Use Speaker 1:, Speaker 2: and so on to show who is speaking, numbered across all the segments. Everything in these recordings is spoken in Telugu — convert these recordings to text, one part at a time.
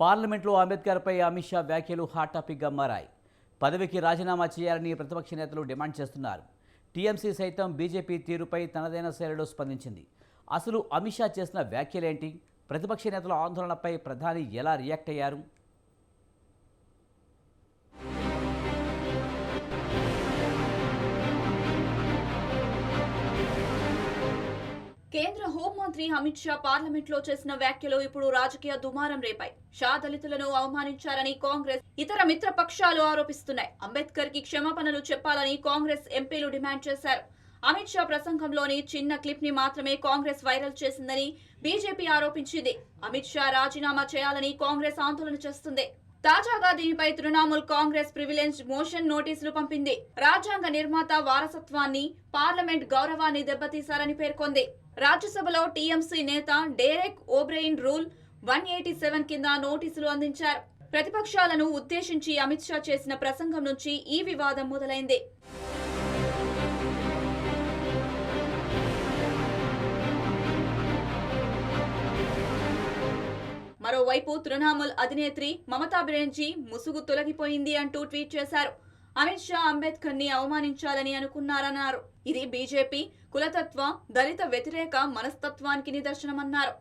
Speaker 1: పార్లమెంట్లో అంబేద్కర్పై అమిత్ షా వ్యాఖ్యలు హాట్ టాపిక్గా మారాయి. పదవికి రాజీనామా చేయాలని ప్రతిపక్ష నేతలు డిమాండ్ చేస్తున్నారు. టీఎంసీ సైతం బీజేపీ తీరుపై తనదైన శైలిలో స్పందించింది. అసలు అమిత్ షా చేసిన వ్యాఖ్యలేంటి? ప్రతిపక్ష నేతల ఆందోళనపై ప్రధాని ఎలా రియాక్ట్ అయ్యారు?
Speaker 2: కేంద్ర హోంమంత్రి అమిత్ షా పార్లమెంట్లో చేసిన వ్యాఖ్యలు ఇప్పుడు రాజకీయ దుమారం రేపాయి. షా దళితులను అవమానించారని కాంగ్రెస్ ఇతర మిత్ర పక్షాలు ఆరోపిస్తున్నాయి. అంబేద్కర్కి క్షమాపణలు చెప్పాలని కాంగ్రెస్ ఎంపీలు డిమాండ్ చేశారు. అమిత్ షా ప్రసంగంలోని చిన్న క్లిప్ని మాత్రమే కాంగ్రెస్ వైరల్ చేసిందని బీజేపీ ఆరోపించింది. అమిత్ షా రాజీనామా చేయాలని కాంగ్రెస్ ఆందోళన చేస్తుంది. తాజాగా దీనిపై తృణమూల్ కాంగ్రెస్ ప్రివిలెన్స్ మోషన్ నోటీసులు పంపింది. రాజ్యాంగ నిర్మాత వారసత్వాన్ని పార్లమెంట్ గౌరవాన్ని దెబ్బతీశారని పేర్కొంది. రాజ్యసభలో టీఎంసీ నేత Derek O'Brien rule one eighty seven కింద నోటీసులు అందించారు. ప్రతిపక్షాలను ఉద్దేశించి అమిత్ షా చేసిన ప్రసంగం నుంచి ఈ వివాదం మొదలైంది. మరోవైపు తృణమూల్ అధినేత్రి మమతా బెనర్జీ ముసుగు తొలగిపోయింది అంటూ ట్వీట్ చేశారు. అమిత్ షా అంబేద్కర్ని అవమానించాలని అనుకున్నారన్నారు. ఇది బీజేపీ కులతత్వ దళిత వ్యతిరేక మనస్తత్వానికి నిదర్శనమన్నారు.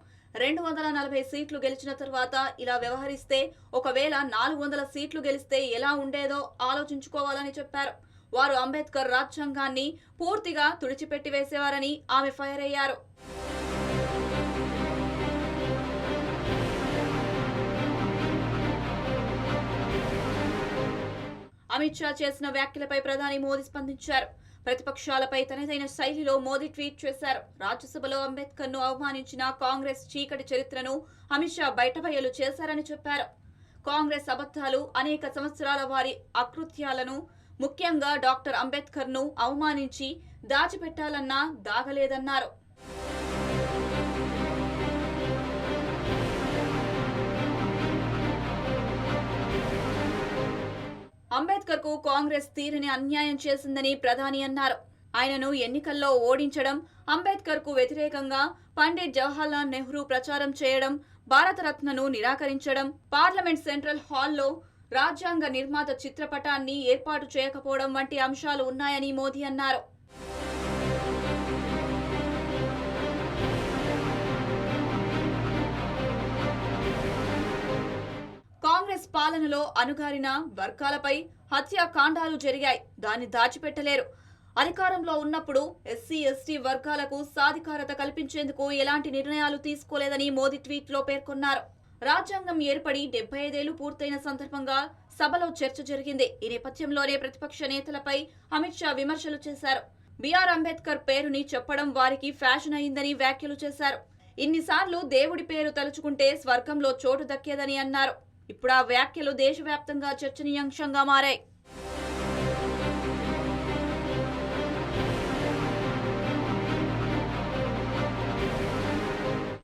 Speaker 2: రెండు వందల నలభై సీట్లు గెలిచిన తర్వాత ఇలా వ్యవహరిస్తే ఒకవేళ నాలుగు వందల సీట్లు గెలిస్తే ఎలా ఉండేదో ఆలోచించుకోవాలని చెప్పారు. వారు అంబేద్కర్ రాజ్యాంగాన్ని పూర్తిగా తుడిచిపెట్టి వేసేవారని ఆమె ఫైర్ అయ్యారు. అమిత్ షా చేసిన వ్యాఖ్యలపై ప్రధాని మోదీ స్పందించారు. ప్రతిపక్షాలపై తనదైన శైలిలో మోదీ ట్వీట్ చేశారు. రాజ్యసభలో అంబేద్కర్ను అవమానించిన కాంగ్రెస్ చీకటి చరిత్రను అమిత్ షా బయటబయలు చేశారని చెప్పారు. కాంగ్రెస్ అబద్ధాలు అనేక సంవత్సరాల వారి అకృత్యాలను ముఖ్యంగా డాక్టర్ అంబేద్కర్ను అవమానించి దాచిపెట్టాలన్నా దాగలేదన్నారు. అంబేద్కర్కు కాంగ్రెస్ తీరని అన్యాయం చేసిందని ప్రధాని అన్నారు. ఆయనను ఎన్నికల్లో ఓడించడం అంబేద్కర్కు వ్యతిరేకంగా పండిట్ జవహర్లాల్ నెహ్రూ ప్రచారం చేయడం భారతరత్నను నిరాకరించడం పార్లమెంట్ సెంట్రల్ హాల్లో రాజ్యాంగ నిర్మాత చిత్రపటాన్ని ఏర్పాటు చేయకపోవడం వంటి అంశాలు ఉన్నాయని మోదీ అన్నారు. పాలనలో అణుగారిన వర్గాలపై హత్యాకాండాలు జరిగాయి. దాన్ని దాచిపెట్టలేరు. అధికారంలో ఉన్నప్పుడు ఎస్సీ ఎస్టీ వర్గాలకు సాధికారత కల్పించేందుకు ఎలాంటి నిర్ణయాలు తీసుకోలేదని మోదీ ట్వీట్లో పేర్కొన్నారు. రాజ్యాంగం ఏర్పడి డెబ్బై ఐదేళ్ళు పూర్తయిన సందర్భంగా సభలో చర్చ జరిగింది. ఈ నేపథ్యంలోనే ప్రతిపక్ష నేతలపై అమిత్ షా విమర్శలు చేశారు. బిఆర్ అంబేద్కర్ పేరుని చెప్పడం వారికి ఫ్యాషన్ అయిందని వ్యాఖ్యలు చేశారు. ఇన్నిసార్లు దేవుడి పేరు తలుచుకుంటే స్వర్గంలో చోటు దక్కేదని అన్నారు. ఇప్పుడు ఆ వ్యాఖ్యలు దేశవ్యాప్తంగా చర్చనీయాంశంగా మారాయి.